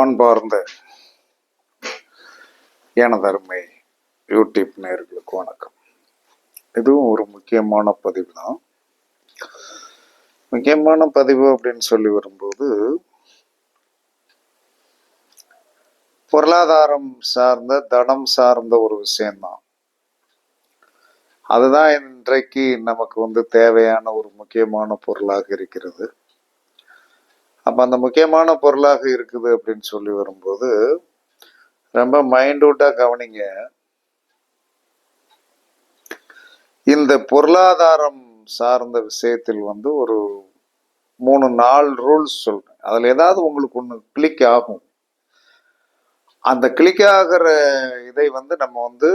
அன்பார்ந்த எனதருமை யூடியூப் நேர்களுக்கு வணக்கம். இதுவும் ஒரு முக்கியமான பதிவு தான் முக்கியமான பதிவு அப்படின்னு சொல்லி வரும்போது பொருளாதாரம் சார்ந்த தனம் சார்ந்த ஒரு விஷயம்தான். அதுதான் இன்றைக்கு நமக்கு வந்து தேவையான ஒரு முக்கியமான பொருளாக இருக்கிறது. அப்போ அந்த முக்கியமான பொருளாக இருக்குது அப்படின்னு சொல்லி வரும்போது ரொம்ப மைண்டூட்டாக கவனிங்க. இந்த பொருளாதாரம் சார்ந்த விஷயத்தில் வந்து ஒரு மூணு நாலு ரூல்ஸ் சொல்கிறேன் அதில் ஏதாவது உங்களுக்கு ஒன்று கிளிக் ஆகும். அந்த கிளிக் ஆகிற இதை வந்து நம்ம வந்து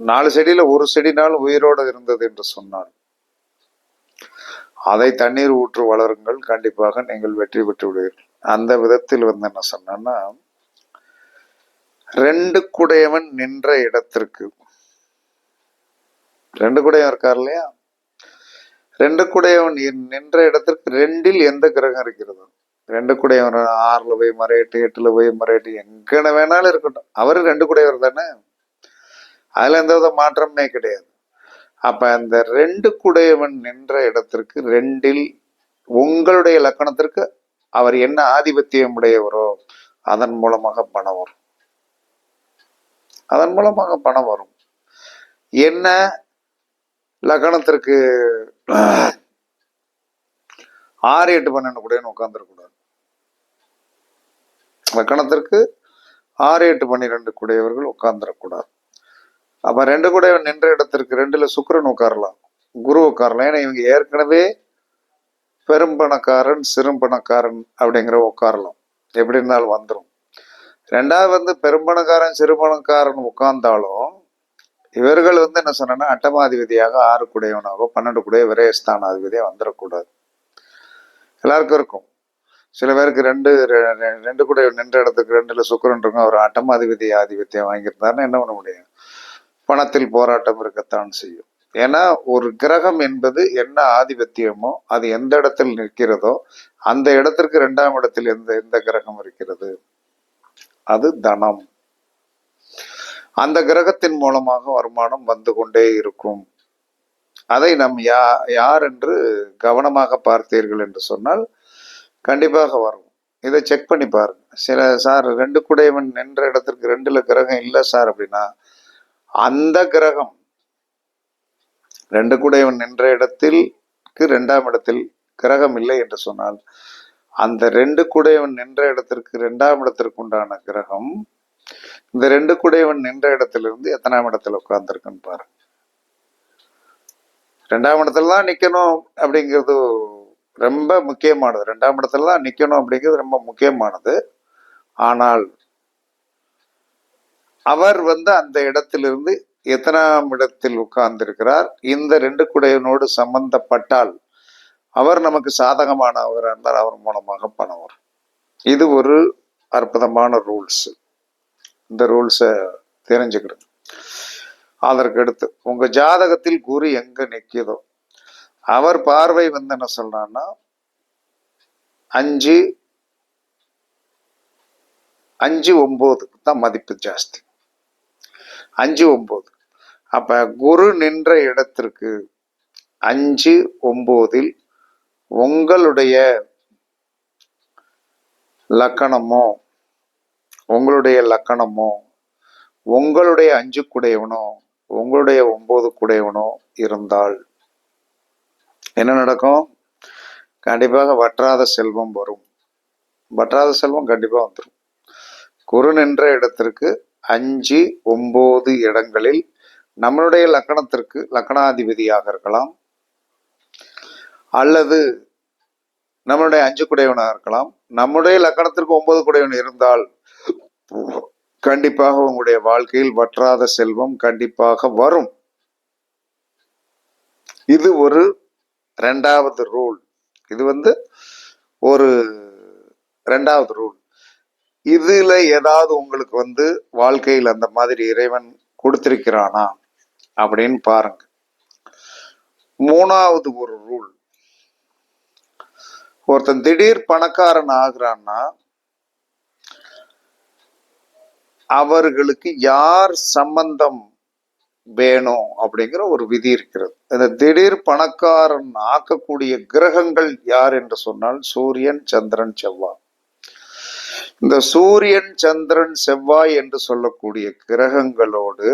நாலு செடியில் ஒரு செடினாலும் உயிரோடு இருந்தது என்று சொன்னார் அதை தண்ணீர் ஊற்று வளருங்கள். கண்டிப்பாக நீங்கள் வெற்றி பெற்று விடுவீர்கள் அந்த விதத்தில் வந்து என்ன சொன்னேன்னா ரெண்டு குடையவன் நின்ற இடத்திற்கு. ரெண்டு குடையவன் இருக்கார் இல்லையா? ரெண்டு குடையவன் நின்ற இடத்திற்கு ரெண்டில் எந்த கிரகம் இருக்கிறது? ரெண்டு குடையவன் ஆறுல போய் மறையட்டு எட்டுல போய் மறையட்டு எங்கன வேணாலும் இருக்கட்டும். அவரு ரெண்டு குடையவர் தானே? அதுல எந்த வித மாற்றமே கிடையாது. அப்ப அந்த ரெண்டு குடையவன் நின்ற இடத்திற்கு ரெண்டில் உங்களுடைய லக்கணத்திற்கு அவர் என்ன ஆதிபத்தியம் உடையவரோ அதன் மூலமாக பணம் வரும். அதன் மூலமாக பணம் வரும். என்ன லக்கணத்திற்கு? ஆறு எட்டு பன்னெண்டு கூடன்னு உட்காந்துருக்கூடாது லக்கணத்திற்கு ஆறு எட்டு பன்னிரெண்டு கூடையவர்கள் உட்கார்ந்துடக்கூடாது அப்ப ரெண்டு கூட நின்ற இடத்திற்கு ரெண்டுல சுக்கரன் உட்காரலாம். குரு உட்காரலாம். ஏன்னா இவங்க ஏற்கனவே பெரும்பணக்காரன் சிறும்பணக்காரன் அப்படிங்கிற உட்காரலாம். எப்படி இருந்தாலும் வந்துடும் ரெண்டாவது வந்து பெரும்பணக்காரன் சிறுபணக்காரன் உட்கார்ந்தாலும் இவர்கள் வந்து என்ன சொன்னா அட்டமாதிபதியாக ஆறு குடையவனாகவோ பன்னெண்டு குடைய விரயஸ்தானாதிபதியாக வந்துடக்கூடாது எல்லாருக்கும் இருக்கும். சில பேருக்கு ரெண்டு ரெ- ரெண்டு கூட நின்ற இடத்துக்கு ரெண்டுல சுக்கரன் இருக்கும். அவர் அட்டமாதிபதி ஆதிபத்தியம் வாங்கியிருந்தாருன்னா என்ன பண்ண முடியும்? பணத்தில் போராட்டம் இருக்கத்தான் செய்யும். ஏன்னா ஒரு கிரகம் என்பது என்ன ஆதிபத்தியமோ அது எந்த இடத்தில் நிற்கிறதோ அந்த இடத்திற்கு இரண்டாம் இடத்தில் எந்த எந்த கிரகம் இருக்கிறது? அது தனம். அந்த கிரகத்தின் மூலமாக வருமானம் வந்து கொண்டே இருக்கும். அதை நம் யா யார் என்று கவனமாக பார்த்தீர்கள் என்று சொன்னால் கண்டிப்பாக வரும். இதை செக் பண்ணி பாருங்க. சில சார் ரெண்டு குடையவன் நின்ற இடத்திற்கு ரெண்டுல கிரகம் இல்லை சார் அப்படின்னா அந்த கிரகம் ரெண்டு குடையவன் நின்ற இடத்தில் இரண்டாம் இடத்தில் கிரகம் இல்லை என்று சொன்னால் அந்த ரெண்டு குடையவன் நின்ற இடத்திற்கு இரண்டாம் இடத்திற்கு உண்டான கிரகம் இந்த ரெண்டு குடையவன் நின்ற இடத்திலிருந்து எத்தனாம் இடத்துல உட்கார்ந்துருக்குன்னு பாருங்க ரெண்டாம் இடத்துல தான் நிக்கணும் அப்படிங்கிறது ரொம்ப முக்கியமானது. ரெண்டாம் இடத்துல தான் நிக்கணும் அப்படிங்கிறது ரொம்ப முக்கியமானது. ஆனால் அவர் வந்து அந்த இடத்திலிருந்து எத்தனாம் இடத்தில் உட்கார்ந்திருக்கிறார்? இந்த ரெண்டு குடையனோடு சம்பந்தப்பட்டால் அவர் நமக்கு சாதகமானவராக இருந்தால் அவர் மூலமாக பணம் வரும் இது ஒரு அற்புதமான ரூல்ஸ் இந்த ரூல்ஸை தெரிஞ்சுக்கிறது அதற்கு அடுத்து உங்க ஜாதகத்தில் குரு எங்க நிற்கிதோ அவர் பார்வை வந்து என்ன சொல்றான்னா அஞ்சு அஞ்சு ஒன்பதுக்கு தான் மதிப்பு ஜாஸ்தி. அஞ்சு ஒம்பது. அப்ப குரு நின்ற இடத்திற்கு அஞ்சு ஒம்போதில் உங்களுடைய லக்கணமோ உங்களுடைய லக்கணமோ உங்களுடைய அஞ்சு குடையவனோ உங்களுடைய ஒம்பது குடையவனோ இருந்தால் என்ன நடக்கும்? கண்டிப்பாக வற்றாத செல்வம் வரும். வற்றாத செல்வம் கண்டிப்பாக வந்துடும் குரு நின்ற இடத்திற்கு அஞ்சு ஒம்பது இடங்களில் நம்மளுடைய லக்கணத்திற்கு லக்கணாதிபதியாக இருக்கலாம். அல்லது நம்மளுடைய அஞ்சு குடையவனாக இருக்கலாம். நம்முடைய லக்கணத்திற்கு ஒன்பது குடையவன் இருந்தால் கண்டிப்பாக உங்களுடைய வாழ்க்கையில் வற்றாத செல்வம் கண்டிப்பாக வரும். இது ஒரு ரெண்டாவது ரூல் இது வந்து ஒரு ரெண்டாவது ரூல் இதுல ஏதாவது உங்களுக்கு வந்து வாழ்க்கையில் அந்த மாதிரி இறைவன் கொடுத்திருக்கிறானா அப்படின்னு பாருங்க. மூணாவது ஒரு ரூல். ஒருத்தன் திடீர் பணக்காரன் ஆகுறான்னா அவர்களுக்கு யார் சம்பந்தம் வேணும் அப்படிங்கிற ஒரு விதி இருக்கிறது. இந்த திடீர் பணக்காரன் ஆக்கக்கூடிய கிரகங்கள் யார் என்று சொன்னால் சூரியன் சந்திரன் செவ்வாய். இந்த சூரியன் சந்திரன் செவ்வாய் என்று சொல்லக்கூடிய கிரகங்களோடு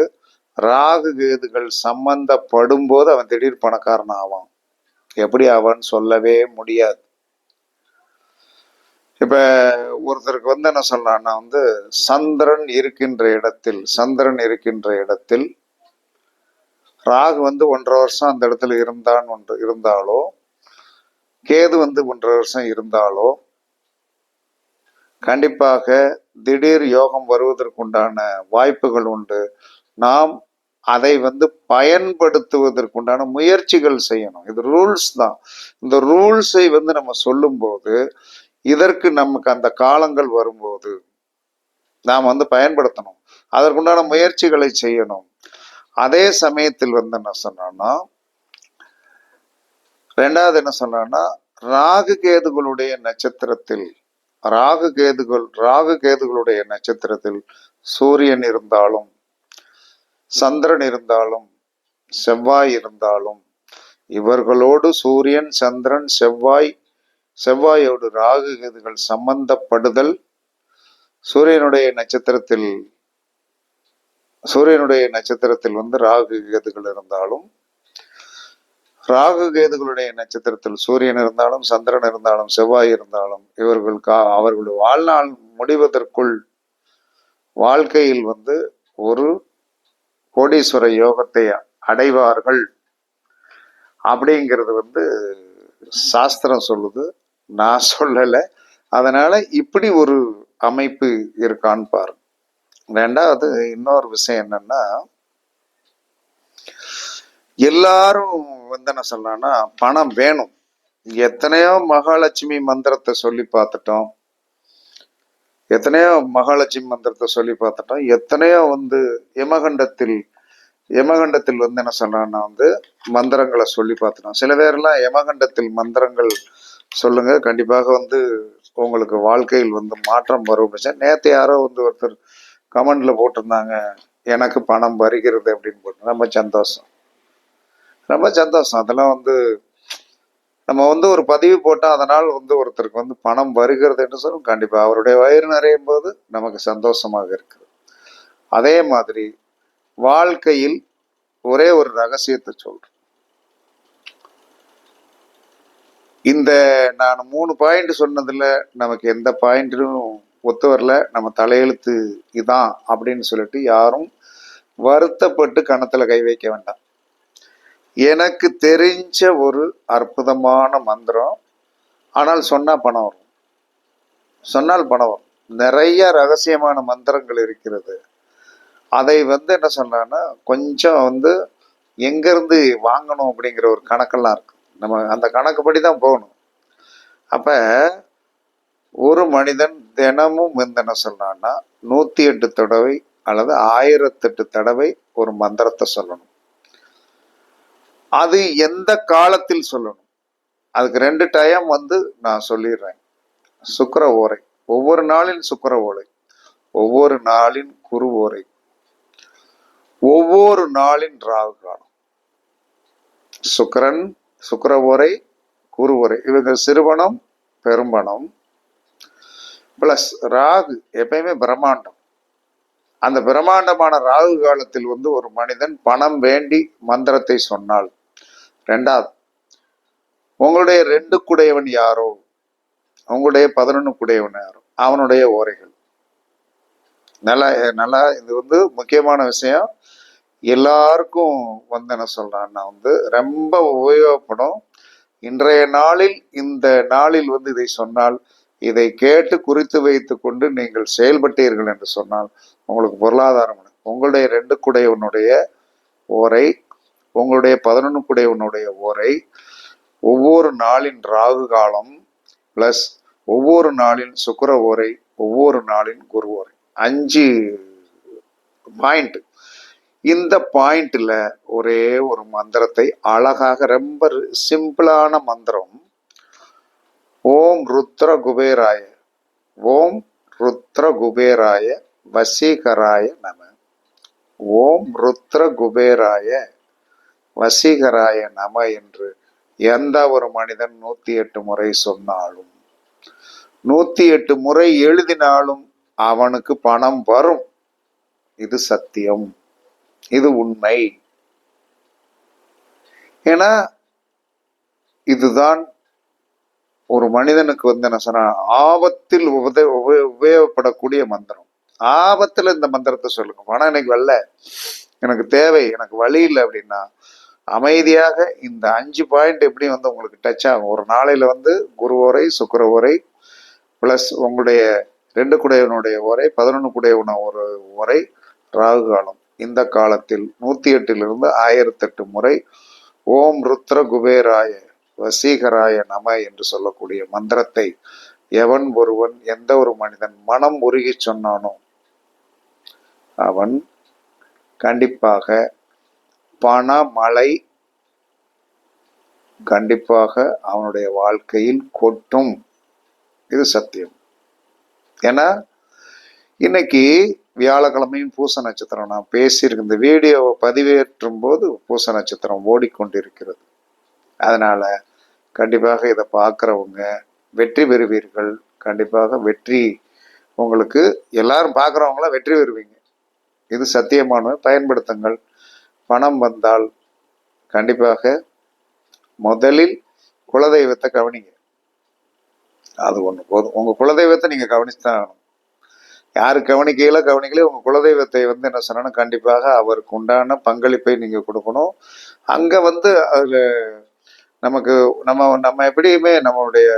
ராகு கேதுகள் சம்பந்தப்படும் போது அவன் திடீர் பணக்காரன் ஆவான். எப்படி அவன் சொல்லவே முடியாது. இப்ப ஒருத்தருக்கு வந்து என்ன சொல்லலாம்னா வந்து சந்திரன் இருக்கின்ற இடத்தில் சந்திரன் இருக்கின்ற இடத்தில் ராகு வந்து ஒன்றரை வருஷம் அந்த இடத்துல இருந்தான் ஒன்று இருந்தாலோ கேது வந்து ஒன்றரை வருஷம் இருந்தாலோ கண்டிப்பாக திடீர் யோகம் வருவதற்குண்டான வாய்ப்புகள் உண்டு. நாம் அதை வந்து பயன்படுத்துவதற்குண்டான முயற்சிகள் செய்யணும். இது ரூல்ஸ் தான். இந்த ரூல்ஸை வந்து நம்ம சொல்லும்போது இதற்கு நமக்கு அந்த காலங்கள் வரும்போது நாம் வந்து பயன்படுத்தணும். அதற்குண்டான முயற்சிகளை செய்யணும். அதே சமயத்தில் வந்து என்ன சொன்னோம்னா ரெண்டாவது என்ன சொன்னோம்னா ராகு கேதுகளுடைய நட்சத்திரத்தில் ராகு கேதுகள் ராகு கேதுகளுடைய நட்சத்திரத்தில் சூரியன் இருந்தாலும் சந்திரன் இருந்தாலும் செவ்வாய் இருந்தாலும் இவர்களோடு சூரியன் சந்திரன் செவ்வாய் செவ்வாயோடு ராகு கேதுகள் சம்பந்தப்படுதல். சூரியனுடைய நட்சத்திரத்தில் சூரியனுடைய நட்சத்திரத்தில் வந்து ராகு கேதுகள் இருந்தாலும் ராகு கேதுகளுடைய நட்சத்திரத்தில் சூரியன் இருந்தாலும் சந்திரன் இருந்தாலும் செவ்வாய் இருந்தாலும் இவர்கள் கா அவர்களுடைய வாழ்நாள் முடிவதற்குள் வாழ்க்கையில் வந்து ஒரு கோடீஸ்வர யோகத்தை அடைவார்கள். அப்படிங்கிறது வந்து சாஸ்திரம் சொல்லுது. நான் சொல்லலை. அதனால இப்படி ஒரு அமைப்பு இருக்கான்னு பாருங்க. ரெண்டாவது இன்னொரு விஷயம் என்னன்னா எல்லாரும் வந்து என்ன சொல்லலாம்னா பணம் வேணும். எத்தனையோ மகாலட்சுமி மந்திரத்தை சொல்லி பார்த்துட்டோம். எத்தனையோ மகாலட்சுமி மந்திரத்தை சொல்லி பார்த்துட்டோம். எத்தனையோ வந்து யமகண்டத்தில் யமகண்டத்தில் வந்து என்ன சொல்றான்னா வந்து மந்திரங்களை சொல்லி பார்த்துட்டோம். சில பேர்லாம் யமகண்டத்தில் மந்திரங்கள் சொல்லுங்க. கண்டிப்பாக வந்து உங்களுக்கு வாழ்க்கையில் வந்து மாற்றம் வரும் நேற்று யாரோ வந்து ஒருத்தர் கமெண்ட்ல போட்டிருந்தாங்க. எனக்கு பணம் வருகிறது அப்படின்னு போட்டு ரொம்ப சந்தோஷம். ரொம்ப சந்தோஷம். அதெல்லாம் வந்து நம்ம வந்து ஒரு பதிவு போட்டால் அதனால் வந்து ஒருத்தருக்கு வந்து பணம் வருகிறது என்று சொல்லும். கண்டிப்பாக அவருடைய வயிறு நிறையும் போது நமக்கு சந்தோஷமாக இருக்குது அதே மாதிரி வாழ்க்கையில் ஒரே ஒரு ரகசியத்தை சொல்றேன். இந்த நான் மூணு பாயிண்ட் சொன்னதில் நமக்கு எந்த பாயிண்ட்டும் ஒத்து வரல. நம்ம தலையெழுத்து இதான் அப்படின்னு சொல்லிட்டு யாரும் வருத்தப்பட்டு கணத்தில் கை வைக்க வேண்டாம். எனக்கு தெரிஞ்ச ஒரு அற்புதமான மந்திரம். ஆனால் சொன்னால் பணம் வரும். சொன்னால் பணம் வரும். நிறைய ரகசியமான மந்திரங்கள் இருக்கிறது. அதை வந்து என்ன சொன்னான்னா கொஞ்சம் வந்து எங்கேருந்து வாங்கணும் அப்படிங்கிற ஒரு கணக்கெல்லாம் இருக்கு. நம்ம அந்த கணக்குப்படி தான் போகணும். அப்போ ஒரு மனிதன் தினமும் வந்து என்ன சொல்கிறான்னா நூற்றி எட்டு தடவை அல்லது ஆயிரத்தெட்டு தடவை ஒரு மந்திரத்தை சொல்லணும். அது எந்த காலத்தில் சொல்லணும்? அதுக்கு ரெண்டு டைம் வந்து நான் சொல்லிடுறேன். சுக்கர ஓரை. ஒவ்வொரு நாளின் சுக்கர ஓலை ஒவ்வொரு நாளின் குரு ஓரை. ஒவ்வொரு நாளின் ராகு காலம். சுக்கரன் சுக்கர ஓரை குரு ஓரை. இவங்க சிறுவனம் பெரும்பணம் பிளஸ் ராகு எப்பயுமே பிரம்மாண்டம். அந்த பிரம்மாண்டமான ராகு காலத்தில் வந்து ஒரு மனிதன் பணம் வேண்டி மந்திரத்தை சொன்னால் ரெண்டாவது உங்களுடைய ரெண்டு குடையவன் யாரோ? உங்களுடைய பதினொன்று குடையவன் யாரோ? அவனுடைய ஓரைகள். நல்லா நல்லா இது வந்து முக்கியமான விஷயம். எல்லாருக்கும் வந்து என்ன சொல்றான்னா வந்து ரொம்ப உபயோகப்படும். இன்றைய நாளில் இந்த நாளில் வந்து இதை சொன்னால் இதை கேட்டு குறித்து வைத்து கொண்டு நீங்கள் செயல்பட்டீர்கள் என்று சொன்னால் உங்களுக்கு பொருளாதாரம் உங்களுடைய ரெண்டு குடையவனுடைய ஓரை உங்களுடைய பதினொன்னுக்குடையவனுடைய ஓரை ஒவ்வொரு நாளின் ராகு காலம் பிளஸ் ஒவ்வொரு நாளின் சுக்கர ஓரை ஒவ்வொரு நாளின் குரு ஓரை. அஞ்சு பாயிண்ட் இந்த பாயிண்ட்ல ஒரே ஒரு மந்திரத்தை அழகாக ரொம்ப சிம்பிளான மந்திரம். ஓம் ருத்ர குபேராய ஓம் ருத்ர குபேராய வசீகராய நம. ஓம் ருத்ர குபேராய வசீகராய நம என்று எந்த ஒரு மனிதன் நூத்தி எட்டு முறை சொன்னாலும் நூத்தி எட்டு முறை எழுதினாலும் அவனுக்கு பணம் வரும். இது சத்தியம். இது உண்மை. ஏன்னா இதுதான் ஒரு மனிதனுக்கு வந்து என்ன சொன்னா ஆபத்தில் உபத உப- உபயோகப்படக்கூடிய மந்திரம். ஆபத்துல இந்த மந்திரத்தை சொல்லுங்க. பணம் எனக்கு வரல. எனக்கு தேவை எனக்கு வழி இல்லை அப்படின்னா அமைதியாக இந்த அஞ்சு பாயிண்ட் எப்படி வந்து உங்களுக்கு டச் ஆகும்? ஒரு நாளையில வந்து குரு ஓரை சுக்கர ஓரை பிளஸ் உங்களுடைய ரெண்டு குடையவனுடைய ஓரை பதினொன்று குடையவன ஒரு ஓரை ராகு காலம். இந்த காலத்தில் நூத்தி எட்டிலிருந்து ஆயிரத்தெட்டு முறை ஓம் ருத்ர குபேராய வசீகராய நம என்று சொல்லக்கூடிய மந்திரத்தை எவன் ஒருவன் எந்த ஒரு மனிதன் மனம் உருகி சொன்னானோ அவன் கண்டிப்பாக பணமழை கண்டிப்பாக அவனுடைய வாழ்க்கையில் கொட்டும். இது சத்தியம். ஏன்னா இன்னைக்கு வியாழக்கிழமையும் பூச நட்சத்திரம். நான் பேசியிருக்க இந்த வீடியோவை பதிவேற்றும் போது பூச நட்சத்திரம் ஓடிக்கொண்டிருக்கிறது. அதனால கண்டிப்பாக இதை பார்க்குறவங்க வெற்றி பெறுவீர்கள். கண்டிப்பாக வெற்றி உங்களுக்கு எல்லாரும் பார்க்குறவங்களாம் வெற்றி பெறுவீங்க. இது சத்தியமானவை பயன்படுத்துங்கள். பணம் வந்தால் கண்டிப்பாக முதலில் குலதெய்வத்தை கவனிங்க. அது ஒன்று போதும். உங்கள் குலதெய்வத்தை நீங்கள் கவனிச்சு தான் ஆகணும். யார் கவனிக்கையில கவனிக்கலையோ உங்கள் குலதெய்வத்தை வந்து என்ன சொன்னா கண்டிப்பாக அவருக்கு உண்டான பங்களிப்பை நீங்கள் கொடுக்கணும். அங்கே வந்து அதில் நமக்கு நம்ம நம்ம எப்படியுமே நம்மளுடைய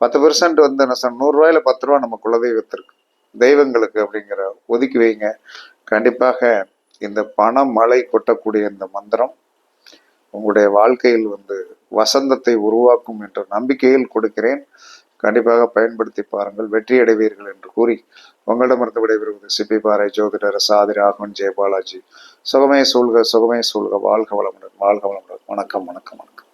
பத்து பெர்சன்ட் வந்து என்ன சொன்ன நூறுரூவாயில் பத்து ரூபா நம்ம குலதெய்வத்திற்கு தெய்வங்களுக்கு அப்படிங்கிற ஒதுக்கி வைங்க. கண்டிப்பாக இந்த பண மழை கொட்டக்கூடிய இந்த மந்திரம் உங்களுடைய வாழ்க்கையில் வந்து வசந்தத்தை உருவாக்கும் என்ற நம்பிக்கையில் கொடுக்கிறேன். கண்டிப்பாக பயன்படுத்தி பாருங்கள். வெற்றி அடைவீர்கள் என்று கூறி உங்களிடமிருந்து விடைபெறுவது சிப்பி பாறை ஜோதிடர் சாதி ராகவன் ஜெயபாலாஜி. சுகமே சூழ்க சுகமே சூழ்க. வாழ்க வளமுடன் வாழ்க வளமுடன். வணக்கம் வணக்கம் வணக்கம்.